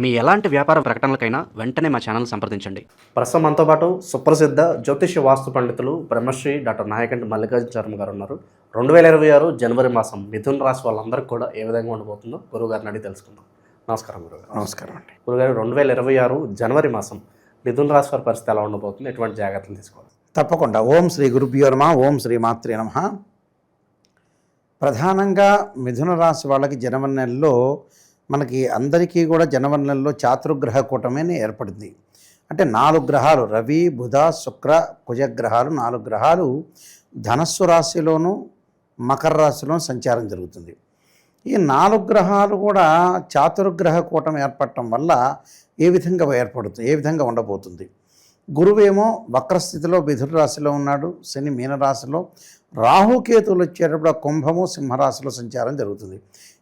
మీ ఎలాంటి వ్యాపార ప్రకటనలకైనా వెంటనే మా ఛానల్ సంప్రదించండి. ప్రస్తుతం మనతో పాటు సుప్రసిద్ధ జ్యోతిష్య వాస్తు పండితులు బ్రహ్మశ్రీ డాక్టర్ నాయకంటి మల్లికార్జున శర్మ గారు ఉన్నారు. రెండు వేల ఇరవై ఆరు జనవరి మాసం మిథున్ రాశి వాళ్ళందరికీ కూడా ఏ విధంగా ఉండబోతుందో గురువు గారిని అడిగి తెలుసుకుందాం. నమస్కారం గురుగారు నమస్కారం అండి. గురుగారు రెండు వేల ఇరవై ఆరు జనవరి మాసం మిథున్ రాశి వారి పరిస్థితి ఎలా ఉండబోతుంది? ఎటువంటి జాగ్రత్తలు తీసుకోవాలి? తప్పకుండా. ఓం శ్రీ గురుభ్యో నమ ఓం శ్రీ మాత్రే నమ. ప్రధానంగా మిథున రాశి వాళ్ళకి జనవరి నెలలో మనకి అందరికీ కూడా జనవరి చాతుర్గ్రహ కూటమి ఏర్పడింది. అంటే నాలుగు గ్రహాలు రవి బుధ శుక్ర కుజగ్రహాలు నాలుగు గ్రహాలు ధనస్సు రాశిలోనూ మకర రాశిలోనూ సంచారం జరుగుతుంది. ఈ నాలుగు గ్రహాలు కూడా చాతుర్గ్రహ కూటమి ఏర్పడటం వల్ల ఏ విధంగా ఏర్పడుతుంది ఏ విధంగా ఉండబోతుంది? గురువేమో వక్రస్థితిలో మిథున రాశిలో ఉన్నాడు శని మీనరాశిలో రాహుకేతువులు వచ్చేటప్పుడు కుంభము సింహరాశిలో సంచారం జరుగుతుంది.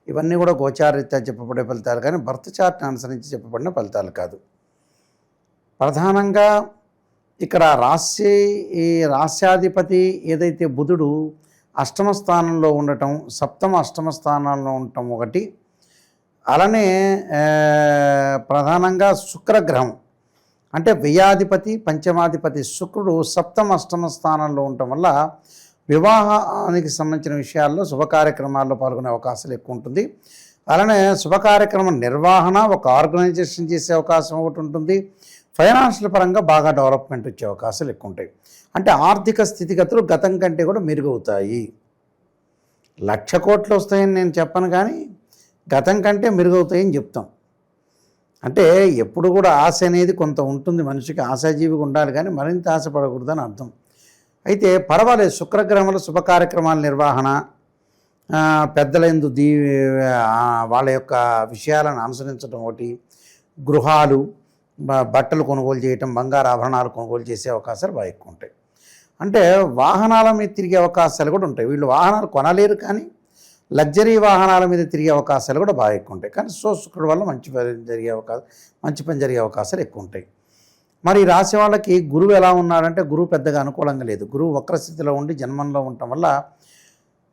ఇవన్నీ కూడా గోచారీత్యా చెప్పబడే ఫలితాలు కానీ బర్త్ చార్ట్ని అనుసరించి చెప్పబడిన ఫలితాలు కాదు. ప్రధానంగా ఇక్కడ రాశి ఈ రాశ్యాధిపతి ఏదైతే బుధుడు అష్టమ స్థానంలో ఉండటం సప్తమ అష్టమ స్థానంలో ఉండటం ఒకటి. అలానే ప్రధానంగా శుక్రగ్రహం. అంటే వ్యయాధిపతి పంచమాధిపతి శుక్రుడు సప్తమ అష్టమ స్థానంలో ఉండటం వల్ల వివాహానికి సంబంధించిన విషయాల్లో శుభ కార్యక్రమాల్లో పాల్గొనే అవకాశాలు ఎక్కువ ఉంటుంది. అలానే శుభ కార్యక్రమం నిర్వహణ ఒక ఆర్గనైజేషన్ చేసే అవకాశం ఒకటి ఉంటుంది. ఫైనాన్షియల్ పరంగా బాగా డెవలప్మెంట్ వచ్చే అవకాశాలు ఎక్కువ ఉంటాయి. అంటే ఆర్థిక స్థితిగతులు గతం కంటే కూడా మెరుగవుతాయి. లక్ష కోట్లు వస్తాయని నేను చెప్పను కానీ గతం కంటే మెరుగవుతాయని చెప్తాం. అంటే ఎప్పుడు కూడా ఆశ అనేది కొంత ఉంటుంది. మనిషికి ఆశాజీవిగా ఉండాలి కానీ మరింత ఆశపడకూడదని అర్థం. అయితే పర్వాలేదు శుక్రగ్రహముల శుభ కార్యక్రమాల నిర్వహణ పెద్దలందు పెద్దల దీ వాళ్ళ యొక్క విషయాలను అనుసరించడం ఒకటి గృహాలు బట్టలు కొనుగోలు చేయటం బంగారు ఆభరణాలు కొనుగోలు చేసే అవకాశాలు బాగా ఎక్కువ ఉంటాయి. అంటే వాహనాల మీద తిరిగే అవకాశాలు కూడా ఉంటాయి. వీళ్ళు వాహనాలు కొనలేరు కానీ లగ్జరీ వాహనాల మీద తిరిగే అవకాశాలు కూడా బాగా ఎక్కువ ఉంటాయి. కానీ సో శుక్రుడు వల్ల మంచి పని జరిగే అవకాశం మంచి పని జరిగే అవకాశాలు ఎక్కువ ఉంటాయి. మరి రాసే రాశి వాళ్ళకి గురువు ఎలా ఉన్నాడంటే గురువు పెద్దగా అనుకూలంగా లేదు. గురువు వక్రస్థితిలో ఉండి జన్మంలో ఉండటం వల్ల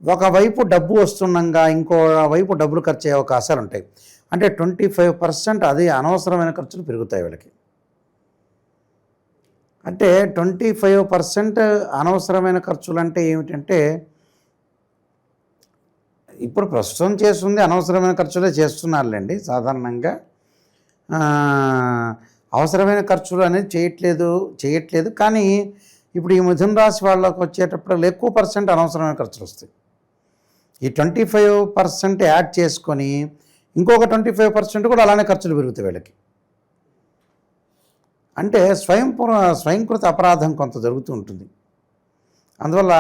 ఒకవైపు డబ్బు వస్తుండగా ఇంకో వైపు డబ్బులు ఖర్చు అయ్యే అవకాశాలు ఉంటాయి. అంటే ట్వంటీ ఫైవ్ పర్సెంట్ అదే అనవసరమైన ఖర్చులు పెరుగుతాయి వీళ్ళకి. అంటే ట్వంటీ ఫైవ్ పర్సెంట్ అనవసరమైన ఖర్చులు అంటే ఏమిటంటే ఇప్పుడు ప్రస్తుతం చేస్తుంది అనవసరమైన ఖర్చులే చేస్తున్నారులేండి సాధారణంగా. అవసరమైన ఖర్చులు అనేది చేయట్లేదు చేయట్లేదు. కానీ ఇప్పుడు ఈ మిథున రాశి వాళ్ళకి వచ్చేటప్పుడు ఎక్కువ పర్సెంట్ అనవసరమైన ఖర్చులు వస్తాయి. ఈ ట్వంటీ ఫైవ్ పర్సెంట్ యాడ్ చేసుకొని ఇంకొక ట్వంటీ ఫైవ్ పర్సెంట్ కూడా అలానే ఖర్చులు పెరుగుతాయి వీళ్ళకి. అంటే స్వయం స్వయంకృత అపరాధం కొంత జరుగుతూ ఉంటుంది. అందువల్ల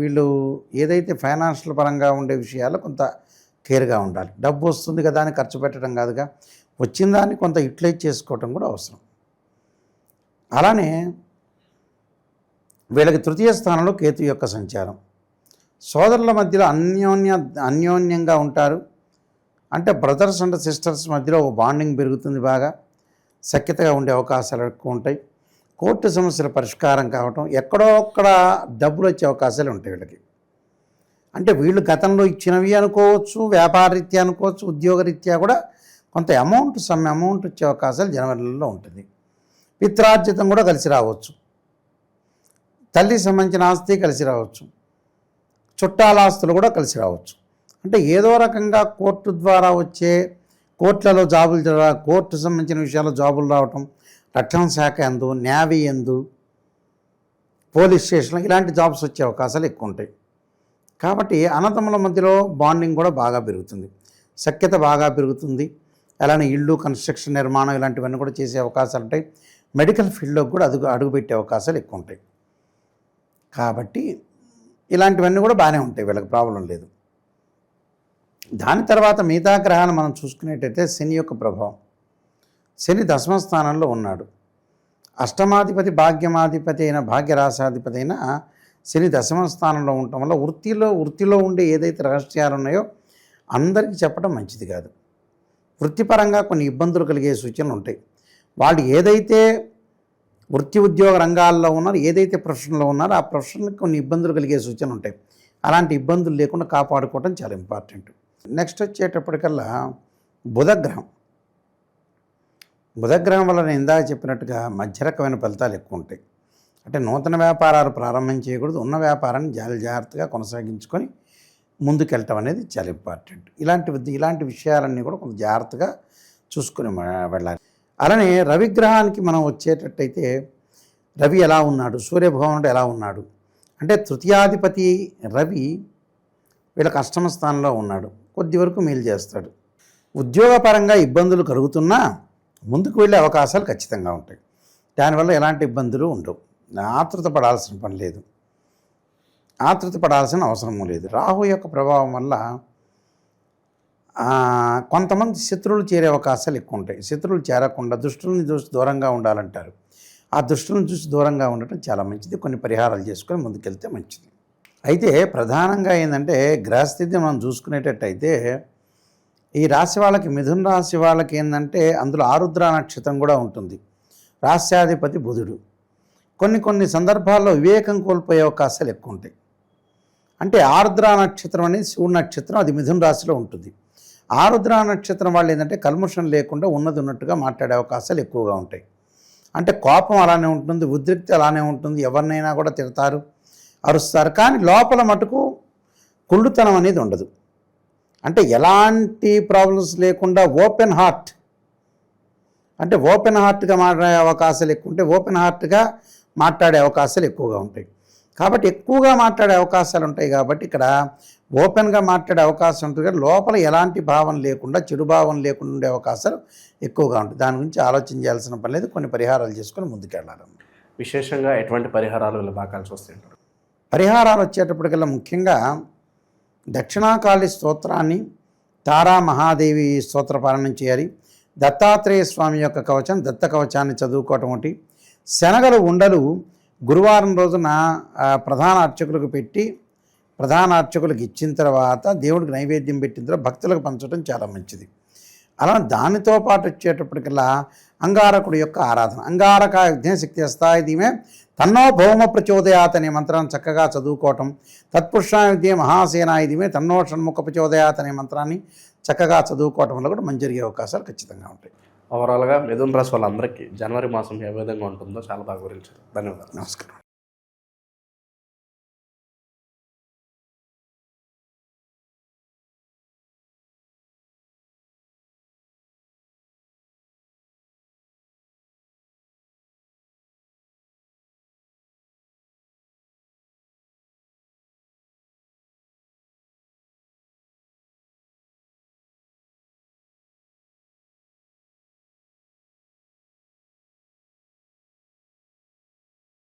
వీళ్ళు ఏదైతే ఫైనాన్షియల్ పరంగా ఉండే విషయాల్లో కొంత కేర్గా ఉండాలి. డబ్బు వస్తుంది కదా అని ఖర్చు పెట్టడం కాదుగా. వచ్చిన దాన్ని కొంత యూటిలైజ్ చేసుకోవటం కూడా అవసరం. అలానే వీళ్ళకి తృతీయ స్థానంలో కేతు యొక్క సంచారం. సోదరుల మధ్యలో అన్యోన్య అన్యోన్యంగా ఉంటారు. అంటే బ్రదర్స్ అండ్ సిస్టర్స్ మధ్యలో ఒక బాండింగ్ పెరుగుతుంది బాగా. సఖ్యతగా ఉండే అవకాశాలు ఎక్కువ ఉంటాయి. కోర్టు సమస్యల పరిష్కారం కావటం ఎక్కడో ఒక్కడ డబ్బులు వచ్చే అవకాశాలు ఉంటాయి వీళ్ళకి. అంటే వీళ్ళు గతంలో ఇచ్చినవి అనుకోవచ్చు వ్యాపారరీత్యా అనుకోవచ్చు ఉద్యోగరీత్యా కూడా కొంత అమౌంట్ సమ్ అమౌంట్ వచ్చే అవకాశాలు జనవరిలో ఉంటుంది. పిత్రార్జితం కూడా కలిసి రావచ్చు. తల్లికి సంబంధించిన ఆస్తి కలిసి రావచ్చు. చుట్టాల ఆస్తులు కూడా కలిసి రావచ్చు. అంటే ఏదో రకంగా కోర్టు ద్వారా వచ్చే కోర్టులలో జాబులు జరగ- కోర్టు సంబంధించిన విషయాల్లో జాబులు రావటం రక్షణ శాఖ ఎందు నేవీ ఎందు పోలీస్ స్టేషన్ ఇలాంటి జాబ్స్ వచ్చే అవకాశాలు ఎక్కువ ఉంటాయి. కాబట్టి అన్నదమ్ముల మధ్యలో బాండింగ్ కూడా బాగా పెరుగుతుంది. సఖ్యత బాగా పెరుగుతుంది. అలానే ఇళ్ళు కన్స్ట్రక్షన్ నిర్మాణం ఇలాంటివన్నీ కూడా చేసే అవకాశాలు ఉంటాయి. మెడికల్ ఫీల్డ్లో కూడా అదుగు అడుగుపెట్టే అవకాశాలు ఎక్కువ ఉంటాయి. కాబట్టి ఇలాంటివన్నీ కూడా బాగానే ఉంటాయి వీళ్ళకి ప్రాబ్లం లేదు. దాని తర్వాత మిగతా గ్రహాలు మనం చూసుకునేటైతే శని యొక్క ప్రభావం. శని దశమ స్థానంలో ఉన్నాడు. అష్టమాధిపతి భాగ్యమాధిపతి అయిన భాగ్యరాశాధిపతి అయిన శని దశమ స్థానంలో ఉండటం వల్ల వృత్తిలో వృత్తిలో ఉండే ఏదైతే రహస్యాలు ఉన్నాయో అందరికీ చెప్పడం మంచిది కాదు. వృత్తిపరంగా కొన్ని ఇబ్బందులు కలిగే సూచనలు ఉంటాయి. వాళ్ళు ఏదైతే వృత్తి ఉద్యోగ రంగాల్లో ఉన్నారో ఏదైతే ప్రొఫెషన్లో ఉన్నారో ఆ ప్రొఫెషన్కి కొన్ని ఇబ్బందులు కలిగే సూచనలు ఉంటాయి. అలాంటి ఇబ్బందులు లేకుండా కాపాడుకోవడం చాలా ఇంపార్టెంట్. నెక్స్ట్ వచ్చేటప్పటికల్లా బుధగ్రహం. బుధగ్రహం వల్ల నేను ఇందాక చెప్పినట్టుగా మధ్య రకమైన ఫలితాలు ఎక్కువ ఉంటాయి. అంటే నూతన వ్యాపారాలు ప్రారంభం చేయకూడదు ఉన్న వ్యాపారాన్ని జాగ్రత్తగా కొనసాగించుకొని ముందుకెళ్ళటం అనేది చాలా ఇంపార్టెంట్. ఇలాంటి ఇలాంటి విషయాలన్నీ కూడా కొంత జాగ్రత్తగా చూసుకుని వెళ్ళాలి. అలానే రవిగ్రహానికి మనం వచ్చేటట్టయితే రవి ఎలా ఉన్నాడు? సూర్యభగవానుడు ఎలా ఉన్నాడు? అంటే తృతీయాధిపతి రవి వీళ్ళకి అష్టమ స్థానంలో ఉన్నాడు. కొద్ది వరకు మేలు చేస్తాడు. ఉద్యోగపరంగా ఇబ్బందులు కలుగుతున్నా ముందుకు వెళ్ళే అవకాశాలు ఖచ్చితంగా ఉంటాయి. దానివల్ల ఎలాంటి ఇబ్బందులు ఉండవు. ఆతృత పడాల్సిన పని లేదు. ఆతృత పడాల్సిన అవసరము లేదు. రాహు యొక్క ప్రభావం వల్ల కొంతమంది శత్రువులు చేరే అవకాశాలు ఎక్కువ ఉంటాయి శత్రువులు చేరకుండా దుష్టుల్ని చూసి దూరంగా ఉండాలంటారు. ఆ దుష్టులను చూసి దూరంగా ఉండటం చాలా మంచిది. కొన్ని పరిహారాలు చేసుకొని ముందుకెళ్తే మంచిది. అయితే ప్రధానంగా ఏంటంటే గ్రహస్థితి మనం చూసుకునేటట్టయితే ఈ రాశి వాళ్ళకి మిథున రాశి వాళ్ళకి ఏంటంటే అందులో ఆరుద్ర నక్షత్రం కూడా ఉంటుంది. రాశ్యాధిపతి బుధుడు. కొన్ని కొన్ని సందర్భాల్లో వివేకం కోల్పోయే అవకాశాలు ఎక్కువ ఉంటాయి అంటే ఆరుద్ర నక్షత్రం అనేది శివుడు నక్షత్రం అది మిథున రాశిలో ఉంటుంది. ఆరుద్ర నక్షత్రం వాళ్ళు ఏంటంటే కల్ముషం లేకుండా ఉన్నది ఉన్నట్టుగా మాట్లాడే అవకాశాలు ఎక్కువగా ఉంటాయి. అంటే కోపం అలానే ఉంటుంది ఉద్రిక్తి అలానే ఉంటుంది ఎవరినైనా కూడా తిడతారు అరుస్తారు. కానీ లోపల మటుకు కుళ్ళుతనం అనేది ఉండదు. అంటే ఎలాంటి ప్రాబ్లమ్స్ లేకుండా ఓపెన్ హార్ట్ అంటే ఓపెన్ హార్ట్గా మాట్లాడే అవకాశాలు ఎక్కువ ఉంటే ఓపెన్ హార్ట్గా మాట్లాడే అవకాశాలు ఎక్కువగా ఉంటాయి. కాబట్టి ఎక్కువగా మాట్లాడే అవకాశాలు ఉంటాయి కాబట్టి ఇక్కడ ఓపెన్గా మాట్లాడే అవకాశం ఉంటుంది కానీ లోపల ఎలాంటి భావం లేకుండా చెడు భావం లేకుండా ఉండే అవకాశాలు ఎక్కువగా ఉంటాయి. దాని గురించి ఆలోచన చేయాల్సిన పని లేదు. కొన్ని పరిహారాలు చేసుకొని ముందుకెళ్ళాలి. విశేషంగా ఎటువంటి పరిహారాలు బాగాల్సి వస్తుంటారు పరిహారాలు వచ్చేటప్పటికల్లా ముఖ్యంగా దక్షిణాకాళి స్తోత్రాన్ని తారా మహాదేవి స్తోత్ర పాలనం చేయాలి. దత్తాత్రేయ స్వామి యొక్క కవచం దత్త కవచాన్ని చదువుకోవటం ఒకటి. శనగలు ఉండలు గురువారం రోజున ప్రధాన అర్చకులకు పెట్టి ప్రధాన అర్చకులకు ఇచ్చిన తర్వాత దేవుడికి నైవేద్యం పెట్టిన తర్వాత భక్తులకు పంచడం చాలా మంచిది. అలా దానితో పాటు వచ్చేటప్పటికల్లా అంగారకుడి యొక్క ఆరాధన. అంగారక యజ్ఞశక్తి అస్థాయి దీమే తన్నో భౌమ ప్రచోదయాత్ అనే మంత్రాన్ని చక్కగా చదువుకోవటం. తత్పురుషాయుధే మహాసేనాయుధమే తన్నో షణ్ముఖ ప్రచోదయాత్ అనే మంత్రాన్ని చక్కగా చదువుకోవటం వల్ల కూడా మంచి జరిగే అవకాశాలు ఖచ్చితంగా ఉంటాయి. ఓవరాల్గా మిథున రాశి వాళ్ళందరికీ జనవరి మాసం ఏ విధంగా ఉంటుందో చాలా బాగా వివరించారు. ధన్యవాదాలు. నమస్కారం.